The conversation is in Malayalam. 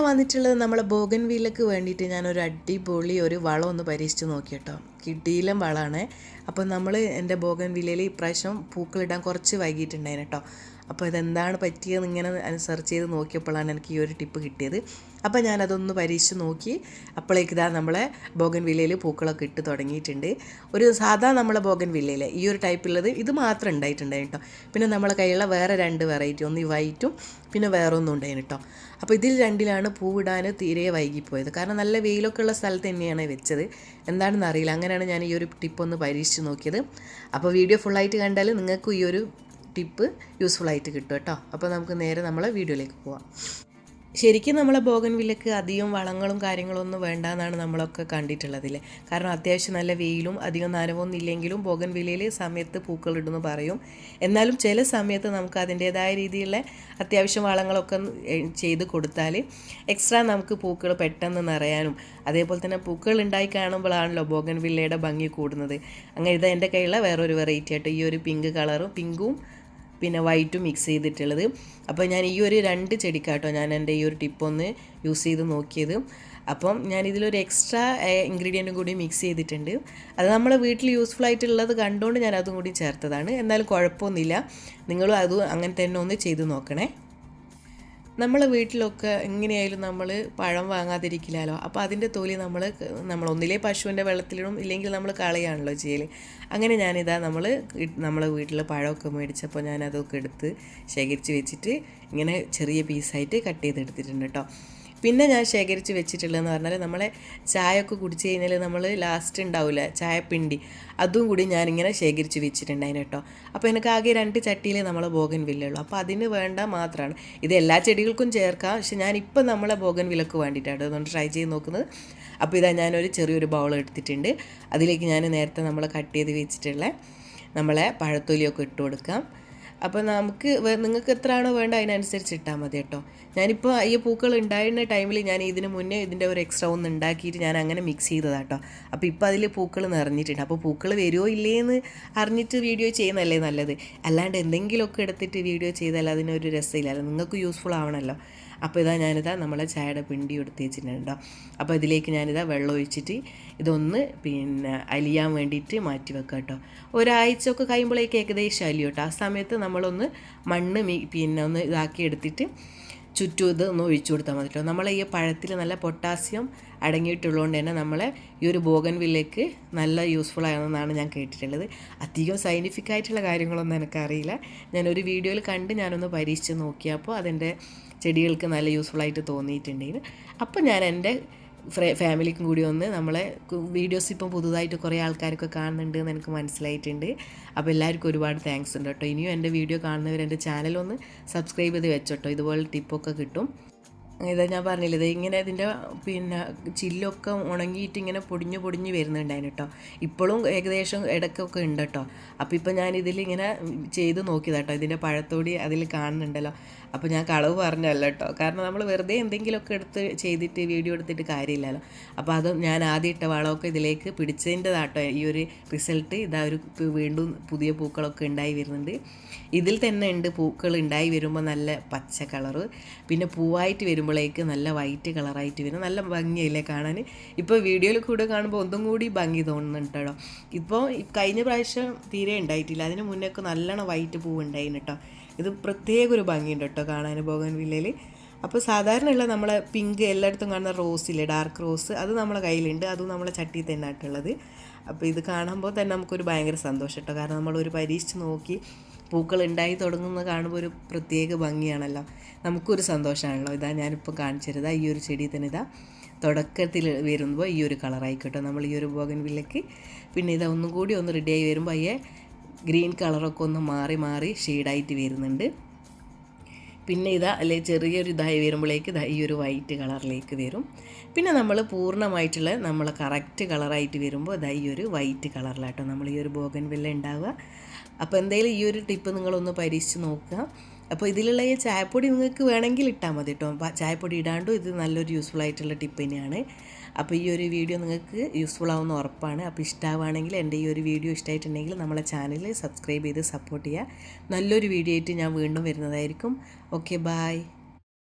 വന്നിട്ടുള്ളത് നമ്മളെ ബോഗൻ വീലക്ക് വേണ്ടിയിട്ട് ഞാനൊരു അടിപൊളി ഒരു വളം ഒന്ന് പരീക്ഷിച്ച് നോക്കി കേട്ടോ. കിട്ടിയിലും വളമാണ്. അപ്പോൾ നമ്മൾ എന്റെ ബോഗൻ വീലയിൽ ഇപ്രാവശ്യം പൂക്കളിടാൻ കുറച്ച് വൈകിട്ടുണ്ടായിരുന്നു കേട്ടോ. അപ്പോൾ ഇതെന്താണ് പറ്റിയതെന്ന് ഇങ്ങനെ സെർച്ച് ചെയ്ത് നോക്കിയപ്പോഴാണ് എനിക്ക് ഈ ഒരു ടിപ്പ് കിട്ടിയത്. അപ്പോൾ ഞാനതൊന്ന് പരീക്ഷിച്ച് നോക്കി. അപ്പോഴേക്ക് ഇതാ നമ്മളെ ബോഗൻ വില്ലയിൽ പൂക്കളൊക്കെ ഇട്ട് തുടങ്ങിയിട്ടുണ്ട്. ഒരു സാധാ നമ്മളെ ബോഗൻ വില്ലയിൽ ഈ ഒരു ടൈപ്പുള്ളത് ഇത് മാത്രം ഉണ്ടായിട്ടുണ്ടായിരുന്നു കേട്ടോ പിന്നെ നമ്മളെ കയ്യിലുള്ള വേറെ രണ്ട് വെറൈറ്റി ഒന്ന് ഈ വൈറ്റും പിന്നെ വേറെ ഒന്നും ഉണ്ടായിരുന്നു കേട്ടോ അപ്പോൾ ഇതിൽ രണ്ടിലാണ് പൂവിടാൻ തീരെ വൈകിപ്പോയത്. കാരണം നല്ല വെയിലൊക്കെ ഉള്ള സ്ഥലത്ത് തന്നെയാണ് വെച്ചത്. എന്താണെന്ന് അറിയില്ല. അങ്ങനെയാണ് ഞാൻ ഈ ഒരു ടിപ്പ് ഒന്ന് പരീക്ഷിച്ച് നോക്കിയത്. അപ്പോൾ വീഡിയോ ഫുള്ളായിട്ട് കണ്ടാൽ നിങ്ങൾക്കും ഈ ഒരു ടിപ്പ് യൂസ്ഫുൾ ആയിട്ട് കിട്ടും കേട്ടോ അപ്പോൾ നമുക്ക് നേരെ നമ്മളെ വീഡിയോയിലേക്ക് പോവാം. ശരിക്കും നമ്മളെ ബോഗൻ വില്ലക്ക് അധികം വളങ്ങളും കാര്യങ്ങളും ഒന്നും വേണ്ടെന്നാണ് നമ്മളൊക്കെ കണ്ടിട്ടുള്ളതിൽ കാരണം അത്യാവശ്യം നല്ല വെയിലും അധികം നനവൊന്നും ഇല്ലെങ്കിലും ബോഗൻ വില്ലയിൽ സമയത്ത് പൂക്കളിടുന്നു പറയും. എന്നാലും ചില സമയത്ത് നമുക്ക് അതിന്റേതായ രീതിയിലുള്ള അത്യാവശ്യം വളങ്ങളൊക്കെ ചെയ്ത് കൊടുത്താൽ എക്സ്ട്രാ നമുക്ക് പൂക്കൾ പെട്ടെന്ന് നിറയാനും അതേപോലെ തന്നെ പൂക്കൾ ഉണ്ടായി കാണുമ്പോഴാണല്ലോ ബോഗൻ വില്ലയുടെ ഭംഗി കൂടുന്നത്. അങ്ങനെ ഇതാ എന്റെ കയ്യിലുള്ള വേറൊരു വെറൈറ്റി ആയിട്ട് ഈ ഒരു പിങ്ക് കളറും പിങ്കും പിന്നെ വൈറ്റും മിക്സ് ചെയ്തിട്ടുള്ളത്. അപ്പോൾ ഞാൻ ഈ ഒരു രണ്ട് ചെടിക്കാട്ടോ ഞാൻ എന്റെ ഈ ഒരു ടിപ്പ് ഒന്ന് യൂസ് ചെയ്ത് നോക്കിയത്. അപ്പം ഞാൻ ഇതിലൊരു എക്സ്ട്രാ ഇൻഗ്രീഡിയന്റും കൂടി മിക്സ് ചെയ്തിട്ടുണ്ട്. അത് നമ്മളെ വീട്ടിൽ യൂസ്ഫുൾ ആയിട്ടുള്ളത് കണ്ടുകൊണ്ട് ഞാൻ അതും കൂടി ചേർത്തതാണ്. എന്നാലും കുഴപ്പമൊന്നുമില്ല. നിങ്ങളും അതും അങ്ങനെ തന്നെ ഒന്ന് ചെയ്ത് നോക്കണേ. നമ്മളെ വീട്ടിലൊക്കെ എങ്ങനെയായാലും നമ്മൾ പഴം വാങ്ങാതിരിക്കില്ലല്ലോ അപ്പോൾ അതിന്റെ തൊലി നമ്മൾ നമ്മൾ ഒന്നിലെ പശുവിന്റെ വെള്ളത്തിലിടും ഇല്ലെങ്കിൽ നമ്മൾ കളയാണല്ലോ ചെയ്യൽ അങ്ങനെ ഞാനിതാ നമ്മൾ നമ്മളെ വീട്ടിൽ പഴമൊക്കെ മേടിച്ചപ്പോൾ ഞാനതൊക്കെ എടുത്ത് ശേഖരിച്ച് വെച്ചിട്ട് ഇങ്ങനെ ചെറിയ പീസായിട്ട് കട്ട് ചെയ്തെടുത്തിട്ടുണ്ട് കേട്ടോ പിന്നെ ഞാൻ ശേഖരിച്ച് വെച്ചിട്ടുള്ളതെന്ന് പറഞ്ഞാൽ നമ്മളെ ചായയൊക്കെ കുടിച്ച് കഴിഞ്ഞാൽ നമ്മൾ ലാസ്റ്റ് ഉണ്ടാവില്ല ചായപ്പിണ്ടി. അതും കൂടി ഞാനിങ്ങനെ ശേഖരിച്ച് വെച്ചിട്ടുണ്ടായിരുന്നു കേട്ടോ. അപ്പോൾ എനിക്ക് ആകെ രണ്ട് ചട്ടിയിലേ നമ്മളെ ബോഗൻ വില്ലുള്ളൂ അപ്പോൾ അതിന് വേണ്ട മാത്രമാണ് ഇത് എല്ലാ ചെടികൾക്കും ചേർക്കാം. പക്ഷെ ഞാനിപ്പോൾ നമ്മളെ ബോഗൻ വിലക്ക് വേണ്ടിയിട്ടാണ് അതുകൊണ്ട് ട്രൈ ചെയ്ത് നോക്കുന്നത്. അപ്പോൾ ഇതാ ഞാനൊരു ചെറിയൊരു ബൗൾ എടുത്തിട്ടുണ്ട്. അതിലേക്ക് ഞാൻ നേരത്തെ നമ്മൾ കട്ട് ചെയ്ത് വെച്ചിട്ടുള്ള നമ്മളെ പഴത്തൊലിയൊക്കെ ഇട്ട് കൊടുക്കാം. അപ്പോൾ നമുക്ക് നിങ്ങൾക്ക് എത്രയാണോ വേണ്ട അതിനനുസരിച്ച് ഇട്ടാൽ മതി കേട്ടോ. ഞാനിപ്പോൾ ഈ പൂക്കൾ ഉണ്ടായിരുന്ന ടൈമിൽ ഞാൻ ഇതിന് മുന്നേ ഇതിന്റെ ഒരു എക്സ്ട്രാ ഒന്ന് ഉണ്ടാക്കിയിട്ട് ഞാൻ അങ്ങനെ മിക്സ് ചെയ്തതാണ് കേട്ടോ അപ്പോൾ ഇപ്പോൾ അതിൽ പൂക്കൾ നിറഞ്ഞിട്ടുണ്ട്. അപ്പോൾ പൂക്കൾ വരുമോ ഇല്ലേന്ന് അറിഞ്ഞിട്ട് വീഡിയോ ചെയ്യുന്നതല്ലേ നല്ലത്. അല്ലാണ്ട് എന്തെങ്കിലുമൊക്കെ എടുത്തിട്ട് വീഡിയോ ചെയ്താൽ അതിനൊരു രസമില്ലല്ലോ നിങ്ങൾക്ക് യൂസ്ഫുൾ ആവണമല്ലോ അപ്പോൾ ഇതാ ഞാനിതാ നമ്മളെ ചായയുടെ പിണ്ടി എടുത്ത് വെച്ചിട്ടുണ്ട്. കേട്ടോ അപ്പോൾ ഇതിലേക്ക് ഞാനിതാ വെള്ളം ഒഴിച്ചിട്ട് ഇതൊന്ന് പിന്നെ അലിയാൻ വേണ്ടിയിട്ട് മാറ്റി വെക്കാം കേട്ടോ. ഒരാഴ്ച ഒക്കെ കഴിയുമ്പോഴേക്ക് ഏകദേശം അലിയോട്ടോ ആ സമയത്ത് നമ്മളൊന്ന് മണ്ണ് പിന്നെ ഒന്ന് ഇതാക്കി എടുത്തിട്ട് ചുറ്റും ഇത് ഒന്ന് ഒഴിച്ചു കൊടുത്താൽ മതി കേട്ടോ നമ്മളെ ഈ പഴത്തിൽ നല്ല പൊട്ടാസ്യം അടങ്ങിയിട്ടുള്ളതുകൊണ്ട് തന്നെ നമ്മളെ ഈ ഒരു ബോഗൻവില്ലേക്ക് നല്ല യൂസ്ഫുൾ ആണെന്നാണ് ഞാൻ കേട്ടിട്ടുള്ളത്. അധികം സയന്റിഫിക് ആയിട്ടുള്ള കാര്യങ്ങളൊന്നും എനിക്കറിയില്ല. ഞാനൊരു വീഡിയോയിൽ കണ്ട് ഞാനൊന്ന് പരീക്ഷിച്ച് നോക്കിയപ്പോൾ അതെന്റെ ചെടികൾക്ക് നല്ല യൂസ്ഫുൾ ആയിട്ട് തോന്നിയിട്ടുണ്ടെങ്കിൽ അപ്പോൾ ഞാൻ എന്റെ ഫാമിലിക്കും കൂടി ഒന്ന് നമ്മളെ വീഡിയോസ് ഇപ്പം പുതുതായിട്ട് കുറേ ആൾക്കാരൊക്കെ കാണുന്നുണ്ട് എന്ന് എനിക്ക് മനസ്സിലായിട്ടുണ്ട്. അപ്പോൾ എല്ലാവർക്കും ഒരുപാട് താങ്ക്സ് ഉണ്ട് കേട്ടോ. ഇനിയും എന്റെ വീഡിയോ കാണുന്നവർ എന്റെ ഒന്ന് സബ്സ്ക്രൈബ് ചെയ്ത് വെച്ചോട്ടോ. ഇതുപോലെ ടിപ്പൊക്കെ കിട്ടും. ഇതാ ഞാൻ പറഞ്ഞില്ല ഇത് ഇങ്ങനെ ഇതിന്റെ പിന്നെ ചില്ലൊക്കെ ഉണങ്ങിയിട്ട് ഇങ്ങനെ പൊടിഞ്ഞ് പൊടിഞ്ഞ് വരുന്നുണ്ടായിരുന്നു കേട്ടോ ഇപ്പോഴും ഏകദേശം ഇടയ്ക്കൊക്കെ ഉണ്ട് കേട്ടോ അപ്പോൾ ഇപ്പം ഞാൻ ഇതിലിങ്ങനെ ചെയ്ത് നോക്കിയതാട്ടോ ഇതിന്റെ പഴത്തോടി അതിൽ കാണുന്നുണ്ടല്ലോ. അപ്പോൾ ഞാൻ കളവ് പറഞ്ഞല്ല കേട്ടോ കാരണം നമ്മൾ വെറുതെ എന്തെങ്കിലുമൊക്കെ എടുത്ത് ചെയ്തിട്ട് വീഡിയോ എടുത്തിട്ട് കാര്യമില്ലല്ലോ. അപ്പോൾ അത് ഞാൻ ആദ്യം ഇട്ട വളമൊക്കെ ഇതിലേക്ക് പിടിച്ചതിന്റെതാട്ടോ ഈ ഒരു റിസൾട്ട് ഇതാ ഒരു വീണ്ടും പുതിയ പൂക്കളൊക്കെ ഉണ്ടായി വരുന്നുണ്ട്. ഇതിൽ തന്നെ ഉണ്ട് പൂക്കൾ ഉണ്ടായി വരുമ്പോൾ നല്ല പച്ച കളറ്. പിന്നെ പൂവായിട്ട് വരുമ്പോഴേക്ക് നല്ല വൈറ്റ് കളറായിട്ട് വരും. നല്ല ഭംഗിയല്ലേ കാണാൻ. ഇപ്പോൾ വീഡിയോയിൽ കൂടെ കാണുമ്പോൾ ഒന്നും കൂടി ഭംഗി തോന്നുന്നുണ്ട് കേട്ടോ ഇപ്പോൾ കഴിഞ്ഞ പ്രാവശ്യം തീരെ ഉണ്ടായിട്ടില്ല. അതിന് മുന്നേ ഒക്കെ നല്ലോണം വൈറ്റ് പൂവ് ഉണ്ടായിരുന്നു കേട്ടോ ഇത് പ്രത്യേക ഒരു ഭംഗിയുണ്ട് കേട്ടോ കാണാൻ പോകാൻ വില്ലയിൽ അപ്പോൾ സാധാരണയുള്ള നമ്മളെ പിങ്ക് എല്ലായിടത്തും കാണുന്ന റോസ് റോസില്ലേ ഡാർക്ക് റോസ് അത് നമ്മളെ കയ്യിലുണ്ട്. അതും നമ്മളെ ചട്ടി തന്നെ ആയിട്ടുള്ളത് അപ്പോൾ ഇത് കാണുമ്പോൾ തന്നെ നമുക്കൊരു ഭയങ്കര സന്തോഷം കേട്ടോ കാരണം നമ്മളൊരു പരീക്ഷിച്ച് നോക്കി പൂക്കൾ ഉണ്ടായി തുടങ്ങുന്നത് കാണുമ്പോൾ ഒരു പ്രത്യേക ഭംഗിയാണല്ലോ. നമുക്കൊരു സന്തോഷമാണല്ലോ. ഇതാ ഞാനിപ്പോൾ കാണിച്ചിരുതാ ഈ ഒരു ചെടി തന്നെ ഇതാ തുടക്കത്തിൽ വരുമ്പോൾ ഈ ഒരു കളറായിക്കോട്ടെ നമ്മൾ ഈ ഒരു ബോഗൻ വില്ലയ്ക്ക് പിന്നെ ഇതാ ഒന്നും കൂടി ഒന്ന് റെഡിയായി വരുമ്പോൾ അയ്യേ ഗ്രീൻ കളറൊക്കെ ഒന്ന് മാറി മാറി ഷെയ്ഡായിട്ട് വരുന്നുണ്ട്. പിന്നെ ഇതാ അല്ലെ ചെറിയൊരു ഇതായി വരുമ്പോഴേക്ക് ഇതാ ഈ ഒരു വൈറ്റ് കളറിലേക്ക് വരും. പിന്നെ നമ്മൾ പൂർണമായിട്ടുള്ള നമ്മൾ കറക്റ്റ് കളറായിട്ട് വരുമ്പോൾ ഇതാ ഈ ഒരു വൈറ്റ് കളറിലാട്ടോ നമ്മൾ ഈ ഒരു ബോഗൻ വില്ല ഉണ്ടാവുക. അപ്പോൾ എന്തായാലും ഈ ഒരു ടിപ്പ് നിങ്ങളൊന്ന് പരീക്ഷിച്ച് നോക്കുക. അപ്പോൾ ഇതിലുള്ള ഈ ചായപ്പൊടി നിങ്ങൾക്ക് വേണമെങ്കിൽ ഇട്ടാൽ മതി കേട്ടോ ചായപ്പൊടി ഇടാണ്ടും? ഇത് നല്ലൊരു യൂസ്ഫുൾ ആയിട്ടുള്ള ടിപ്പ് തന്നെയാണ്. അപ്പോൾ ഈ ഒരു വീഡിയോ നിങ്ങൾക്ക് യൂസ്ഫുൾ ആവുന്ന ഉറപ്പാണ്. അപ്പോൾ ഇഷ്ടമാവുകയാണെങ്കിൽ എന്റെ ഈ ഒരു വീഡിയോ ഇഷ്ടമായിട്ടുണ്ടെങ്കിൽ നമ്മളെ ചാനൽ സബ്സ്ക്രൈബ് ചെയ്ത് സപ്പോർട്ട് ചെയ്യുക. നല്ലൊരു വീഡിയോ ആയിട്ട് ഞാൻ വീണ്ടും വരുന്നതായിരിക്കും. Okay bye